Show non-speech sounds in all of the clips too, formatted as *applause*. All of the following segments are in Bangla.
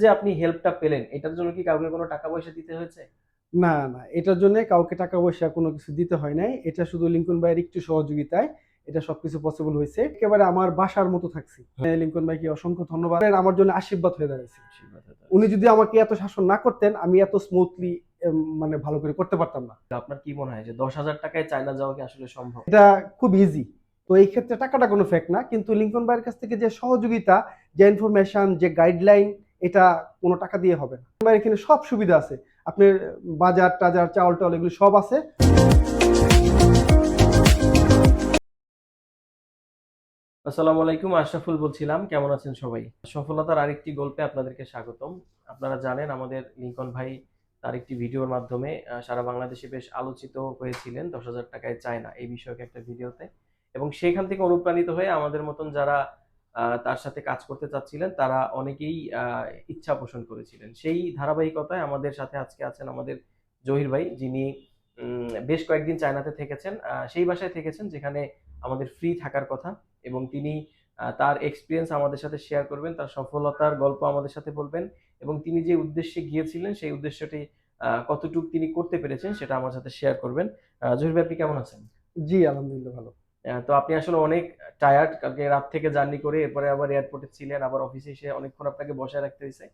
যে আপনি হেল্পটা পেলেন এটার জন্য কি কাউকে কোনো টাকা পয়সা দিতে হয়েছে? না না এটার জন্য কাউকে টাকা পয়সা কোনো কিছু দিতে হয় নাই। এটা শুধু লিঙ্কন ভাইয়ের একটু সহযোগিতায় এটা সবকিছু পসিবল হয়েছে। একেবারে আমার বাসার মতো থাকছি। লিঙ্কন ভাইকে অসংখ্য ধন্যবাদ। আমার জন্য আশীর্বাদ হয়ে দাঁড়াইছে। উনি যদি আমাকে এত শাসন না করতেন আমি এত স্মুথলি মানে ভালো করে করতে পারতাম না। আপনার কি মনে হয় যে দশ হাজার টাকায় চায়না যাওয়া কি আসলে সম্ভব? এটা খুব ইজি তো এই ক্ষেত্রে টাকাটা কোনো ফ্যাক্ট না। কিন্তু লিঙ্কন ভাইয়ের কাছ থেকে যে সহযোগিতা যে ইনফরমেশন যে গাইডলাইন এটা কোনো টাকা দিয়ে হবে না। লিঙ্কন এখানে সব সুবিধা আছে। আপনার বাজার, টাজার, চাউল টাউল এগুলো সব আছে। আসসালামু আলাইকুম, আশরাফুল বলছিলাম। কেমন আছেন সবাই? সফলতার আরেকটি গল্পে আপনাদেরকে স্বাগতম। আপনারা জানেন আমাদের লিঙ্কন ভাই তার একটি ভিডিওর মাধ্যমে সারা বাংলাদেশে বেশ আলোচিত হয়েছিলেন দশ হাজার টাকায় চায় না এই বিষয়ক একটা ভিডিওতে। এবং সেখান থেকে অনুপ্রাণিত হয়ে আমাদের মতন যারা তার সাথে কাজ করতে চাচ্ছিলেন, তারা অনেকেই ইচ্ছা পোষণ করেছিলেন। সেই ধারাবাহিকতায় আমাদের সাথে আজকে আছেন আমাদের জহির ভাই, যিনি বেশ কয়েকদিন চায়নাতে থেকেছেন। সেই বাসায় থেকেছেন যেখানে আমাদের ফ্রি থাকার কথা এবং তিনি তার এক্সপিরিয়েন্স আমাদের সাথে শেয়ার করবেন, তার সফলতার গল্প আমাদের সাথে বলবেন এবং তিনি যে উদ্দেশ্যে গিয়েছিলেন, সেই উদ্দেশ্যটি কতটুকু তিনি করতে পেরেছেন সেটা আমার সাথে শেয়ার করবেন। জহির ভাই, আপনি কেমন আছেন? জি, আলহামদুলিল্লাহ, ভালো। তো আপনি আসলে অনেক টায়ার্ড কালকে রাত থেকে জার্নি করে এরপরে আবার এয়ারপোর্টে ছিলেন আবার অফিসে এসে অনেকক্ষণ আপনাকে বসায় রাখতে হয়েছে।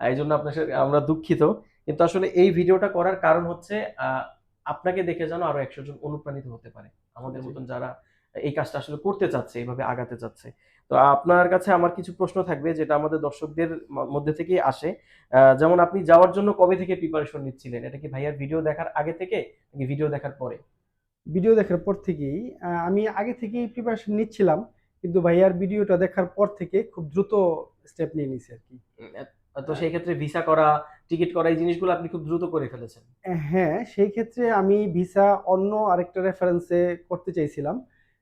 এই জন্য আপনার সাথে আমরা দুঃখিত। কিন্তু আসলে এই ভিডিওটা করার কারণ হচ্ছে আপনাকে দেখে যেন আরও একশো জন অনুপ্রাণিত হতে পারে। আমাদের মতন যারা এই কাজটা আসলে করতে চাচ্ছে এইভাবে আগাতে চাচ্ছে। তো আপনার কাছে আমার কিছু প্রশ্ন থাকবে যেটা আমাদের দর্শকদের মধ্যে থেকেই আসে। যেমন আপনি যাওয়ার জন্য কবে থেকে প্রিপারেশন নিচ্ছিলেন? এটা কি ভাইয়ার ভিডিও দেখার আগে থেকে নাকি ভিডিও দেখার পরে? ভিডিও দেখার পর থেকেই আমি আগে থেকেই প্রিপারেশন নিচ্ছিলাম কিন্তু ভাইয়ার ভিডিওটা দেখার পর থেকে খুব দ্রুত স্টেপ নিয়ে নিয়েছি আর কি। তো সেই ক্ষেত্রে ভিসা করা টিকিট করা এই জিনিসগুলো আপনি খুব দ্রুত করে ফেলেছেন। হ্যাঁ সেই ক্ষেত্রে আমি ভিসা অন্য আরেকটা রেফারেন্সে করতে চাইছিলাম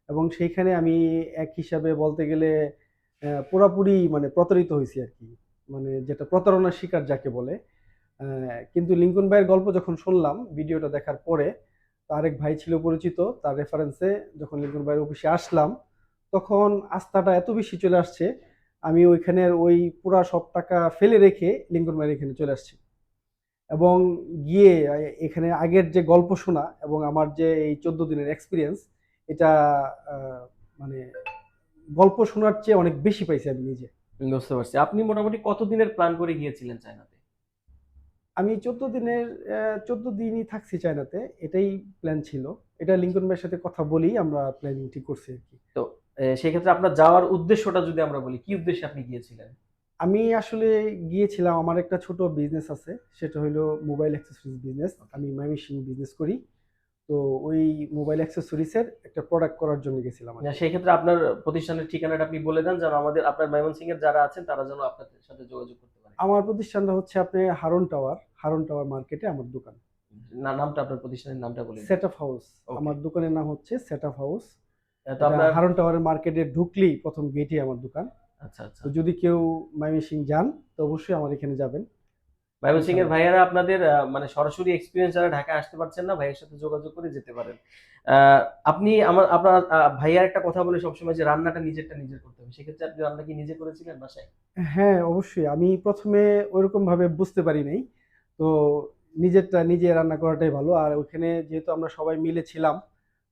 এবং সেইখানে আমি এক হিসাবে বলতে গেলে পুরাপুরি মানে প্রতারিত হয়েছি আর কি। মানে যেটা প্রতারণার শিকার যাকে বলে কিন্তু লিঙ্কন ভাইয়ের গল্প যখন শুনলাম ভিডিওটা দেখার পরে আরেক ভাই ছিল পরিচিত, তার রেফারেন্সে যখন লিঙ্কন ভাইয়ের অফিসে আসলাম, তখন আস্থাটা এত বেশি চলে আসছে, আমি ওইখানের ওই পুরা সব টাকা ফেলে রেখে লিঙ্কন ভাইয়ের এখানে চলে আসছি। এবং গিয়ে এখানে আগের যে গল্প শোনা এবং আমার যে এই চোদ্দ দিনের এক্সপিরিয়েন্স এটা মানে গল্প শোনার চেয়ে অনেক বেশি পাইছি আমি নিজে। বুঝতে পারছি। আপনি মোটামুটি কত দিনের প্ল্যান করে গিয়েছিলেন চায়নাতে? আমি চোদ্দ দিনের চোদ্দ দিনই থাকছি চায়নাতে এটাই প্ল্যান ছিল। এটা লিঙ্কন ভাইয়ের সাথে কথা বলি আমরা প্ল্যানিং ঠিক করছি আর কি। তো সেক্ষেত্রে আপনার যাওয়ার উদ্দেশ্যটা যদি আমরা বলি কি উদ্দেশ্যে আপনি গিয়েছিলেন? আমি আসলে গিয়েছিলাম আমার একটা ছোট বিজনেস আছে সেটা হলো মোবাইল অ্যাক্সেসরিজ বিজনেস আমি মাইমিশিং বিজনেস করি। তো ওই মোবাইল অ্যাক্সেসরিজের একটা প্রোডাক্ট করার জন্য গেছিলাম কি। সেই ক্ষেত্রে আপনার প্রতিষ্ঠানের ঠিকানাটা আপনি বলে দেন যেন আমাদের আপনার ময়মনসিং এর যারা আছেন তারা যেন আপনাদের সাথে যোগাযোগ করতে পারে। আমার প্রতিষ্ঠানটা হচ্ছে আপনি হারন টাওয়ার হারন টাওয়ার মার্কেটে আমার দোকান। না নামটা আপনার প্রতিষ্ঠানের নামটা বলে সেট আপ হাউস আমার দোকানের নাম হচ্ছে সেট আপ হাউস তো আপনার হারন টাওয়ারের মার্কেটে ঢুকলি প্রথম গেটে আমার দোকান। আচ্ছা আচ্ছা। তো যদি কেউ মাইমিসিং যান তো অবশ্যই আমার এখানে যাবেন। ময়মনসিং এর ভাইয়ারা আপনাদের মানে সরাসরি এক্সপিরিয়েন্স যারা ঢাকায় আসতে পারছেন না ভাইয়ের সাথে যোগাযোগ করে যেতে পারেন। আপনি আমার আপনার ভাইয়ার একটা কথা বলে সবসময় যে রান্নাটা নিজেরটা নিজের করতে হবে। সেক্ষেত্রে আপনি রান্না কি নিজে করেছিলেন বাসায়? হ্যাঁ অবশ্যই। আমি প্রথমে ওইরকম ভাবে বুঝতে পারি নাই। তো নিজেরটা নিজে রান্না করাটাই ভালো। আর ওখানে যেহেতু আমরা সবাই মিলে ছিলাম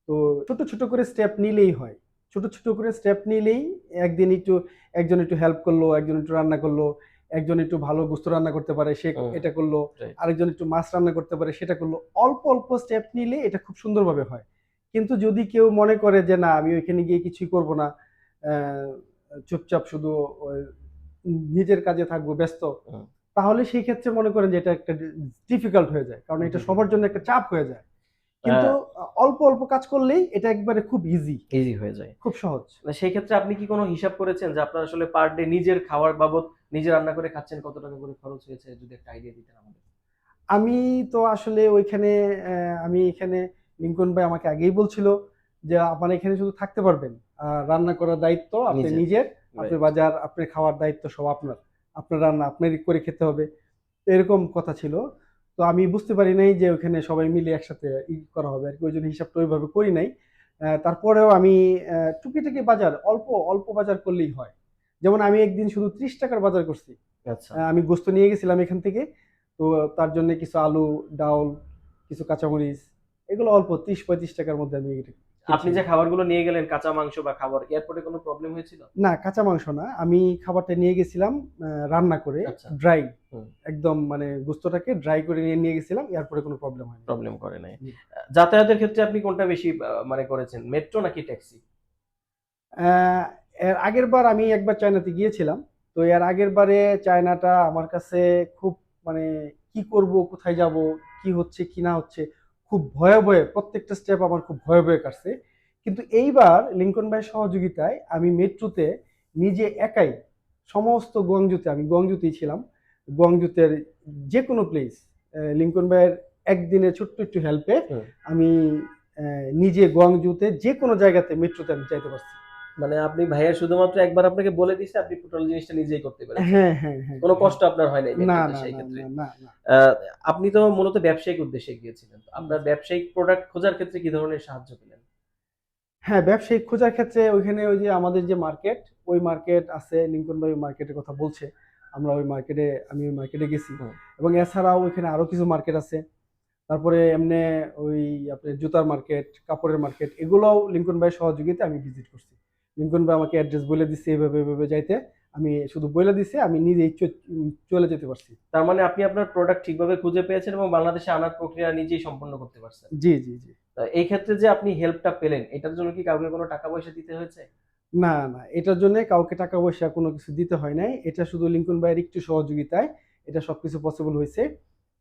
তো ছোট ছোট করে স্টেপ নিলেই হয়। ছোট ছোট করে স্টেপ নিলেই একদিন একটু একজন একটু হেল্প করল একজন একটু রান্না করল। একজন একটু ভালো গোস্ত রান্না করতে পারে সে এটা করল. আরেকজন একটু মাছ রান্না করতে পারে সেটা করল। অল্প অল্প স্টেপ নিলে এটা খুব সুন্দরভাবে হয়। কিন্তু যদি কেউ মনে করে যে না আমি ওইখানে গিয়ে কিছুই করব না আহ, চুপচাপ শুধু নিজের কাজে থাকব ব্যস্ত তাহলে সেই ক্ষেত্রে মনে করেন যে এটা একটা ডিফিকাল্ট হয়ে যায়। কারণ এটা সবার জন্য একটা চাপ হয়ে যায়। কিন্তু অল্প অল্প কাজ করলেই এটা একবারে খুব ইজি ইজি হয়ে যায়। খুব সহজ। মানে সেই ক্ষেত্রে আপনি কি কোনো হিসাব করেছেন যে আপনার আসলে পার ডে নিজের খাওয়ার বাবদ নিজে রান্না করে খাচ্ছেন কত টাকা করে খরচ হয়েছে? যদি একটা আইডিয়া দিতেন আমাদের। আমি তো আসলে ওইখানে আমি এখানে লিঙ্কন ভাই আমাকে আগেই বলছিল যে আপনার এখানে শুধু থাকতে পারবেন। রান্না করার দায়িত্ব আপনি নিজের। নিজের আপনি বাজার আপনি খাওয়ার দায়িত্ব সব আপনার। আপনার রান্না আপনারই করে খেতে হবে। এরকম কথা ছিল। তো আমি বুঝতে পারি নাই যে ওখানে সবাই মিলে একসাথে ই করা হবে আর কি। ওই জন্য হিসাবটা ওইভাবে করি নাই। তারপরেও আমি টুকি টুকিটাকি বাজার অল্প অল্প বাজার করলেই হয়। যেমন আমি একদিন শুধু ত্রিশ টাকার বাজার করছি। আচ্ছা। আমি গোস্ত নিয়ে গেছিলাম এখান থেকে। তো তার জন্য কিছু আলু ডাউল কিছু কাঁচামরিচ এগুলো অল্প ত্রিশ পঁয়ত্রিশ টাকার মধ্যে আমি আপনি যে খাবারগুলো নিয়ে গেলেন কাঁচা মাংস বা খাবার এয়ারপোর্টে কোনো প্রবলেম হয়েছিল? না কাঁচা মাংস না। আমি খাবারটা নিয়ে গেছিলাম রান্না করে আচ্ছা। ড্রাই একদম মানে গোস্তটাকে ড্রাই করে নিয়ে নিয়ে গেছিলাম এয়ারপোর্টে কোনো প্রবলেম হয়নি। প্রবলেম করে নাই। যাতায়াতের ক্ষেত্রে আপনি কোনটা বেশি মানে করেছেন মেট্রো নাকি ট্যাক্সি আহ, এর আগের বার আমি একবার চায়নাতে গিয়েছিলাম তো এর আগের বারে চায়নাটা আমার কাছে খুব মানে কি করব কোথায় যাব কি হচ্ছে কি না হচ্ছে খুব ভয়ে ভয়ে প্রত্যেকটা স্টেপ আমার খুব ভয়ে ভয়ে কাটছে। কিন্তু এইবার লিঙ্কন ভাইয়ের সহযোগিতায় আমি মেট্রোতে নিজে একাই সমস্ত গঞ্জুতে আমি গঞ্জুতেই ছিলাম গঞ্জুতের যে কোনো প্লেস লিঙ্কন ভাইয়ের একদিনে ছোট্ট একটু হেল্পে আমি নিজে গঞ্জুতে যে কোনো জায়গাতে মেট্রোতে আমি যাইতে পারছি। মানে আপনি ভাইয়া শুধুমাত্র একবার আপনাকে বলে দিছে আপনি টোটাল জিনিসটা নিজেই করতে পারেন হ্যাঁ হ্যাঁ হ্যাঁ কোনো কষ্ট আপনার হয় নাই না সেই ক্ষেত্রে। আপনি তো মূলত ব্যবসায়িক উদ্দেশ্যে গিয়েছিলেন। আপনার ব্যবসায়িক প্রোডাক্ট খোঁজার ক্ষেত্রে কি ধরনের সাহায্য পেলেন? হ্যাঁ ব্যবসায়িক খোঁজার ক্ষেত্রে ওইখানে ওই যে আমাদের যে মার্কেট ওই মার্কেট আছে লিঙ্কন ভাই মার্কেটের কথা বলছে। আমরা ওই মার্কেটে আমি ওই মার্কেটে গেছি। এবং এছাড়াও ওইখানে আরও কিছু মার্কেট আছে। তারপরে এমনি ওই আপনার জুতার মার্কেট কাপড়ের মার্কেট এগুলোও লিঙ্কন ভাই সহযোগিতা আমি ভিজিট করছি। লিঙ্কন ভাই আমাকে অ্যাড্রেস বলে দিচ্ছে এইভাবে এইভাবে যাইতে। আমি শুধু বলে দিছে আমি নিজেই চলে যেতে পারছি। তার মানে আপনি আপনার প্রোডাক্ট ঠিকভাবে খুঁজে পেয়েছেন এবং বাংলাদেশে আনার প্রক্রিয়া নিজেই সম্পন্ন করতে পারছেন। জি জি জি। তা এই ক্ষেত্রে যে আপনি হেল্পটা পেলেন এটার জন্য কি কাউকে কোনো টাকা পয়সা দিতে হয়েছে? না না এটার জন্য কাউকে টাকা পয়সা কোনো কিছু দিতে হয় নাই। এটা শুধু লিঙ্কন ভাইয়ের একটু সহযোগিতায় এটা সবকিছু পসিবল হয়েছে।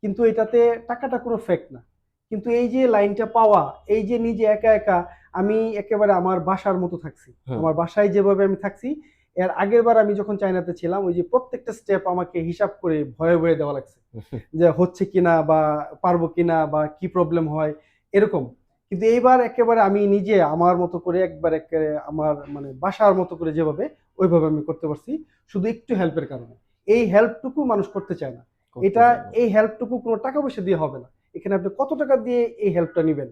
কিন্তু এটাতে টাকাটা কোনো ফেক না। কিন্তু এই যে লাইনটা পাওয়া এই যে নিজে একা একা আমি একেবারে আমার বাসার মতো থাকছি। আমার বাসায় যেভাবে আমি থাকছি এর আগের বার আমি যখন চায়নাতে ছিলাম ওই যে প্রত্যেকটা স্টেপ আমাকে হিসাব করে ভয়ে ভয়ে দেওয়া লাগছে। *laughs* যে হচ্ছে কিনা বা পারব কিনা বা কি প্রবলেম হয় এরকম। কিন্তু এইবার একেবারে আমি নিজে আমার মতো করে একবার একেবারে আমার মানে বাসার মতো করে যেভাবে ওইভাবে আমি করতে পারছি শুধু একটু হেল্পের কারণে। এই হেল্পটুকু মানুষ করতে চায় না। এটা এই হেল্পটুকু কোনো টাকা পয়সা দিয়ে হবে না। এখানে আপনি কত টাকা দিয়ে এই হেল্পটা নেবেন?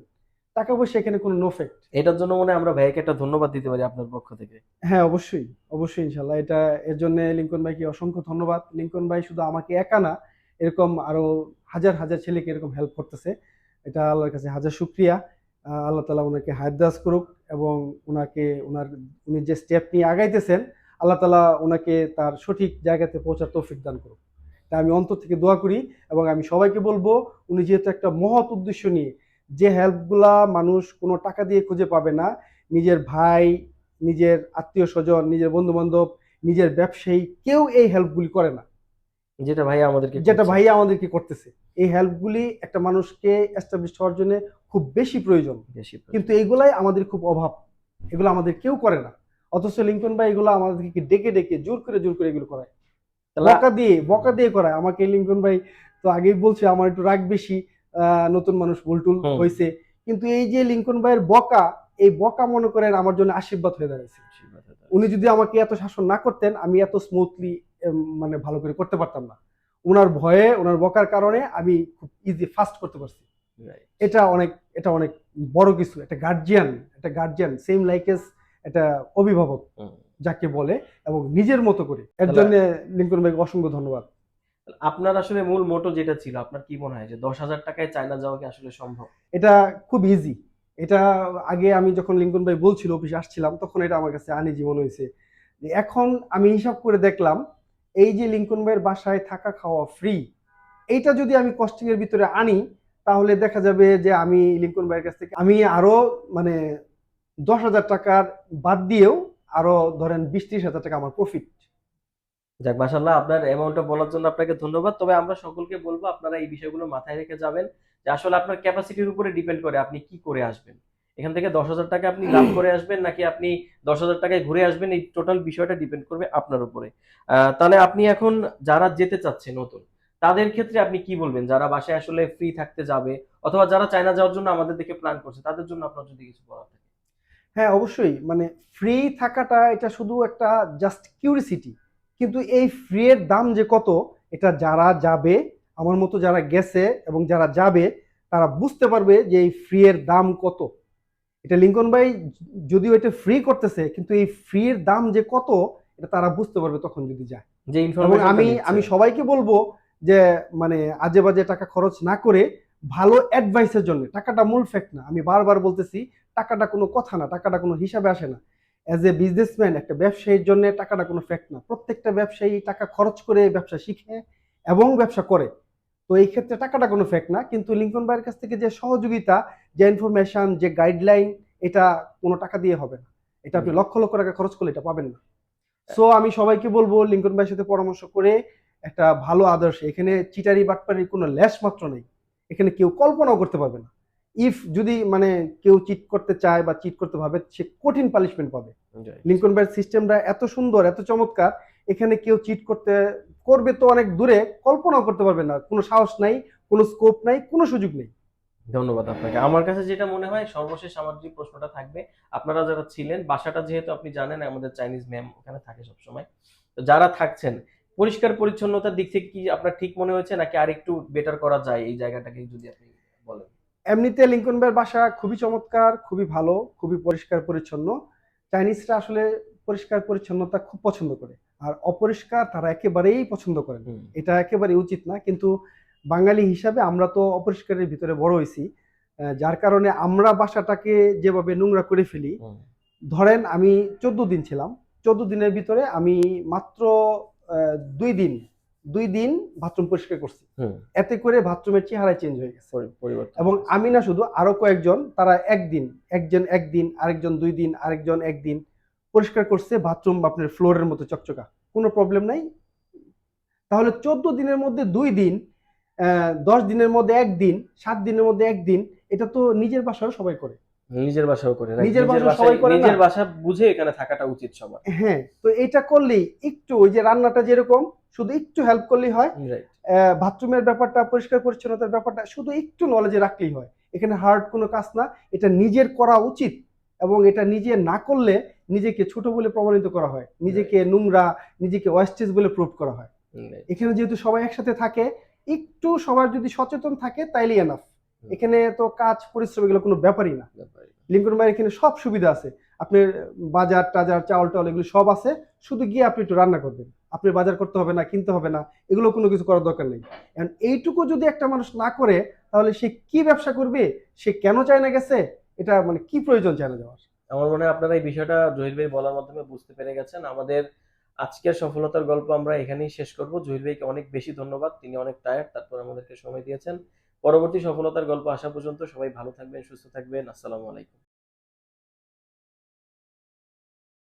টাকা পয়সা এখানে কোনো নো ফেক্ট এটার জন্য মনে আমরা ভাইকে একটা ধন্যবাদ দিতে পারি আপনার পক্ষ থেকে। হ্যাঁ অবশ্যই অবশ্যই ইনশাল্লাহ এটা এর জন্য লিঙ্কন ভাইকে অসংখ্য ধন্যবাদ। লিঙ্কন ভাই শুধু আমাকে একা না এরকম আরও হাজার হাজার ছেলেকে এরকম হেল্প করতেছে। এটা আল্লাহর কাছে হাজার শুক্রিয়া। আল্লাহ তালা ওনাকে হায়দাস করুক এবং ওনাকে ওনার উনি যে স্টেপ নিয়ে আগাইতেছেন আল্লাহ তালা ওনাকে তার সঠিক জায়গাতে পৌঁছার তৌফিক দান করুক। তা আমি অন্তর থেকে দোয়া করি এবং আমি সবাইকে বলব উনি যেহেতু একটা মহৎ উদ্দেশ্য নিয়ে যে হেল্পগুলা মানুষ কোনো টাকা দিয়ে খুঁজে পাবে না নিজের ভাই নিজের আত্মীয় স্বজন নিজের বন্ধু বান্ধব নিজের ব্যবসায়ী কেউ এই হেল্পগুলি করে না। যেটা ভাই আমাদেরকে যেটা। ভাইয়া আমাদেরকে করতেছে। এই হেল্পগুলি একটা মানুষকে এস্টাবলিশ হওয়ার জন্য খুব বেশি প্রয়োজন। বেশি কিন্তু এইগুলাই আমাদের খুব অভাব। এগুলো আমাদের কেউ করে না। অথচ লিঙ্কন ভাই এগুলো আমাদেরকে ডেকে ডেকে জোর করে জোর করে এগুলো করায়। বকা দিয়ে বকা দিয়ে করায়। আমাকে লিঙ্কন ভাই তো আগেই বলছে আমার একটু রাগ বেশি। নতুন মানুষ ভুলটুল হয়েছে কিন্তু এই যে লিঙ্কন ভাইয়ের বকা এই বকা মনে করেন আমার জন্য আশীর্বাদ হয়ে দাঁড়াইছে। উনি যদি আমাকে এত শাসন না করতেন আমি এত স্মুথলি মানে ভালো করে করতে পারতাম না। ওনার ভয়ে ওনার বকার কারণে আমি খুব ইজি ফাস্ট করতে পারছি। এটা অনেক এটা অনেক বড় কিছু একটা গার্জিয়ান একটা গার্জিয়ান সেম লাইক এস একটা অভিভাবক যাকে বলে এবং নিজের মতো করে। এর জন্য লিঙ্কন ভাইকে অসংখ্য ধন্যবাদ। আপনার আসলে মূল মোটো যেটা ছিল, আপনার কি মনে হয় যে দশ হাজার টাকায় চায়না যাওয়া কি আসলে সম্ভব? এটা খুব ইজি এটা আগে আমি যখন লিঙ্কন ভাই বলছিল অফিসে আসছিলাম, তখন এটা আমার কাছে আনি জীবন হয়েছে। এখন আমি হিসাব করে দেখলাম, এই যে লিঙ্কন ভাইয়ের বাসায় থাকা খাওয়া ফ্রি এইটা যদি আমি কস্টিং এর ভিতরে আনি, তাহলে দেখা যাবে যে আমি লিঙ্কন ভাইয়ের কাছ থেকে আমি আরও মানে দশ হাজার টাকার বাদ দিয়েও আরও ধরেন বিশ ত্রিশ হাজার টাকা আমার প্রফিট যাক মাসাল্লাহ আপনার অ্যামাউন্টটা বলার জন্য আপনাকে ধন্যবাদ। তবে আমরা সকলকে বলব, আপনারা এই বিষয়গুলো মাথায় রেখে যাবেন যে আসলে আপনার ক্যাপাসিটির উপরে ডিপেন্ড করে আপনি কি করে আসবেন। এখান থেকে দশ হাজার টাকা আপনি লাভ করে আসবেন, নাকি আপনি দশ হাজার টাকায় ঘুরে আসবেন, এই টোটাল বিষয়টা ডিপেন্ড করবে আপনার উপরে। তাহলে আপনি এখন যারা যেতে চাচ্ছে নতুন, তাদের ক্ষেত্রে আপনি কি বলবেন? যারা বাসায় আসলে ফ্রি থাকতে যাবে, অথবা যারা চায়না যাওয়ার জন্য আমাদের দেখে প্ল্যান করছে, তাদের জন্য আপনার যদি কিছু বলা থাকে। হ্যাঁ অবশ্যই। মানে ফ্রি থাকাটা, এটা শুধু একটা জাস্ট কিউরিসিটি কিন্তু এই ফ্রি এর দাম যে কত এটা যারা যাবে আমার মতো যারা গেছে এবং যারা যাবে তারা বুঝতে পারবে যে এই ফ্রি এর দাম কত। এটা লিঙ্কন ভাই যদিও এটা ফ্রি করতেছে কিন্তু এই ফ্রি এর দাম যে কত এটা তারা বুঝতে পারবে তখন যদি যায়। যে ইনফরমেশন আমি আমি সবাইকে বলব যে মানে আজে বাজে টাকা খরচ না করে ভালো অ্যাডভাইসের জন্য টাকাটা মূল ফ্যাক্ট না আমি বারবার বলতেছি টাকাটা কোনো কথা না টাকাটা কোনো হিসাবে আসে না। অ্যাজ এ বিজনেসম্যান একটা ব্যবসায়ীর জন্য টাকাটা কোনো ফ্যাক্ট না। প্রত্যেকটা ব্যবসায়ী টাকা খরচ করে ব্যবসা শিখে এবং ব্যবসা করে। তো এই ক্ষেত্রে টাকাটা কোনো ফ্যাক্ট না কিন্তু লিঙ্কন ভাইয়ের কাছ থেকে যে সহযোগিতা যে ইনফরমেশন যে গাইডলাইন এটা কোনো টাকা দিয়ে হবে না। এটা আপনি লক্ষ লক্ষ টাকা খরচ করলে এটা পাবেন না। সো আমি সবাইকে বলব লিঙ্কন ভাইয়ের সাথে পরামর্শ করে একটা ভালো আদর্শ। এখানে চিটারি বাটপারির কোনো ল্যাশ মাত্র নেই। এখানে কেউ কল্পনাও করতে পারবে না। ইফ যদি মানে কেউ চিট করতে চায় বা চিট করতে ভাবে সে কঠিন পানিশমেন্ট পাবে। লিঙ্কন ভাইয়ের সিস্টেমটা এত সুন্দর এত চমৎকার এখানে কেউ চিট করতে করবে তো অনেক দূরে কল্পনাও করতে পারবে না। কোনো সাহস নাই কোনো স্কোপ নাই কোনো সুযোগ নেই। ধন্যবাদ আপনাকে। আমার কাছে যেটা মনে হয় সর্বশেষ আমার যে প্রশ্নটা থাকবে আপনারা যারা ছিলেন বাসাটা যেহেতু আপনি জানেন আমাদের চাইনিজ ম্যাম ওখানে থাকে সবসময়। তো যারা থাকছেন পরিষ্কার পরিচ্ছন্নতার দিক থেকে কি আপনার ঠিক মনে হয়েছে নাকি আর একটু বেটার করা যায় এই জায়গাটাকে যদি আপনি বলেন? এমনিতে লিঙ্কন ভাইয়ের বাসা খুবই চমৎকার খুবই ভালো খুবই পরিষ্কার পরিচ্ছন্ন। চাইনিজরা আসলে পরিষ্কার পরিচ্ছন্নতা খুব পছন্দ করে। আর অপরিষ্কার তারা একেবারেই পছন্দ করে না। এটা একেবারে উচিত না কিন্তু বাঙালি হিসাবে আমরা তো অপরিষ্কারের ভিতরে বড় হয়েছি। যার কারণে আমরা বাসাটাকে যেভাবে নোংরা করে ফেলি ধরেন আমি চোদ্দ দিন ছিলাম। চোদ্দ দিনের ভিতরে আমি মাত্র দুই দিন দুই দিন বাথরুম পরিষ্কার করছি। এতে করে বাথরুমের চেহারা চেঞ্জ হয়ে গেছে। পরিবর্তন। এবং আমি না শুধু আরও কয়েকজন তারা একদিন একজন একদিন আরেকজন দুই দিন আরেকজন একদিন পরিষ্কার করছে বাথরুম আপনার ফ্লোরের মতো চকচকা। কোনো প্রবলেম নাই। তাহলে চোদ্দ দিনের মধ্যে দুই দিন আহ, দশ দিনের মধ্যে একদিন সাত দিনের মধ্যে একদিন এটা তো নিজের বাসাও সবাই করে। নিজের বাসাও করে? নিজের বাসা সবাই করে? নিজের বাসা বুঝে এখানে থাকাটা উচিত সবার। হ্যাঁ তো এটা করলেই একটু ওই যে রান্নাটা যেরকম শুধু একটু হেল্প করলেই হয়। বাথরুমের ব্যাপারটা পরিষ্কার পরিচ্ছন্নতার ব্যাপারটা শুধু একটু নলেজে রাখলেই হয়। এখানে হার্ড কোনো কাজ না এটা নিজের করা উচিত এবং এটা নিজে না করলে নিজেকে ছোট বলে প্রমাণিত করা হয়। নিজেকে নোংরা নিজেকে ওয়েস্টেজ বলে প্রুভ করা হয়। এখানে যেহেতু সবাই একসাথে থাকে একটু সবার যদি সচেতন থাকে তাইলেই এনাফ। এখানে তো কাজ পরিশ্রম এগুলো কোনো ব্যাপারই না। লিঙ্কন ভাইয়ের এখানে সব সুবিধা আছে। আপনার বাজার টাজার চাউল টাউল এগুলো সব আছে। শুধু গিয়ে আপনি একটু রান্না করবেন। আপনি বাজার করতে হবে না কিনতে হবে না এগুলো কোনো কিছু করার দরকার নেই। And এইটুকু যদি একটা মানুষ না করে তাহলে সে কি ব্যবসা করবে? সে কেন চায় না গেছে? এটা মানে কি প্রয়োজন চায়না যাওয়ার? আমার মনে হয় আপনারা এই বিষয়টা জহির ভাই বলার মাধ্যমে বুঝতে পেরে গেছেন। আমাদের আজকের সফলতার গল্প আমরা এখানেই শেষ করব। জহির ভাইকে অনেক বেশি ধন্যবাদ। তিনি অনেক টায়ার্ড তারপর আমাদেরকে সময় দিয়েছেন। পরবর্তী সফলতার গল্প আসা পর্যন্ত সবাই ভালো থাকবেন সুস্থ থাকবেন। আসসালামু আলাইকুম।